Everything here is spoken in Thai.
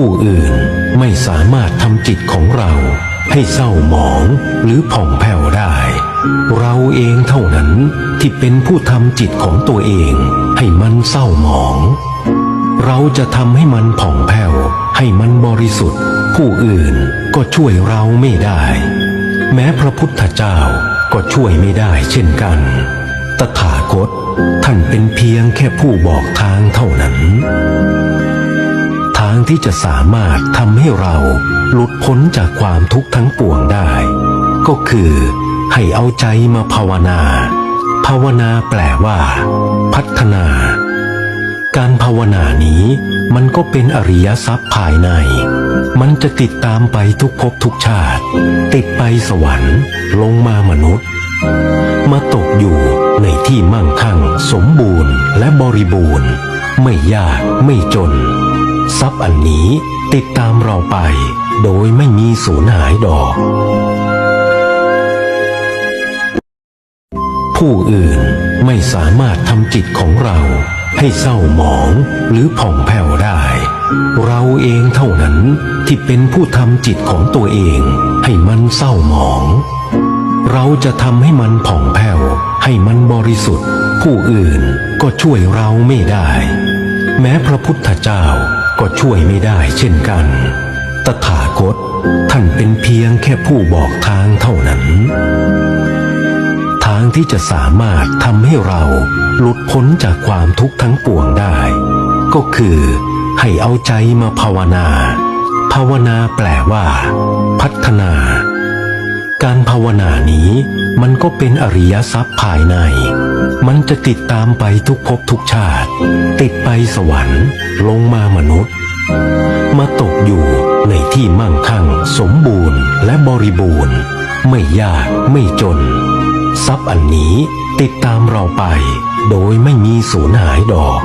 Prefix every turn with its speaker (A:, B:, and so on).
A: ผู้อื่นไม่สามารถทำจิตของเราให้เศร้าหมองหรือผ่องแผ้วได้ เราเองเท่านั้นที่เป็นผู้ทำจิตของตัวเองให้มันเศร้าหมอง เราจะทำให้มันผ่องแผ้วให้มันบริสุทธิ์ ผู้อื่นก็ช่วยเราไม่ได้ แม้พระพุทธเจ้าก็ช่วยไม่ได้เช่นกัน ตถาคตท่านเป็นเพียงแค่ผู้บอกทางเท่านั้น ที่จะสามารถทำให้เราหลุดพ้นจากความทุกข์ทั้งปวงได้ ก็คือให้เอาใจมาภาวนา ภาวนาแปลว่า พัฒนา การภาวนานี้มันก็เป็นอริยทรัพย์ภายใน มันจะติดตามไปทุกภพทุกชาติ ติดไปสวรรค์ ลงมามนุษย์ มาตกอยู่ในที่มั่งคั่ง สมบูรณ์และบริบูรณ์ ไม่ยากไม่จน ทรัพย์อันนี้ติดตามเราไป โดยไม่มีสูญหายดอก ผู้อื่นไม่สามารถทำจิตของเราให้เศร้าหมองหรือผ่องแผ้วได้ เราเองเท่านั้นที่เป็นผู้ทำจิตของตัวเองให้มันเศร้าหมอง เราจะทำให้มันผ่องแผ้วให้มันบริสุทธิ์ ผู้อื่นก็ช่วยเราไม่ได้ แม้พระพุทธเจ้า ก็ช่วยไม่ได้เช่นกัน ตถาคตท่านเป็นเพียงแค่ผู้บอกทางเท่านั้น ทางที่จะสามารถทำให้เราหลุดพ้นจากความทุกข์ทั้งปวงได้ ก็คือให้เอาใจมาภาวนา ภาวนาแปลว่า พัฒนา การภาวนานี้มันก็เป็นอริยทรัพย์ภายใน มันจะติดตามไปทุกภพทุกชาติ ติดไปสวรรค์ ลงมามนุษย์ มาตกอยู่ในที่มั่งคั่ง สมบูรณ์และบริบูรณ์ ไม่ยากไม่จน ทรัพย์อันนี้ติดตามเราไป โดยไม่มีสูญหายดอก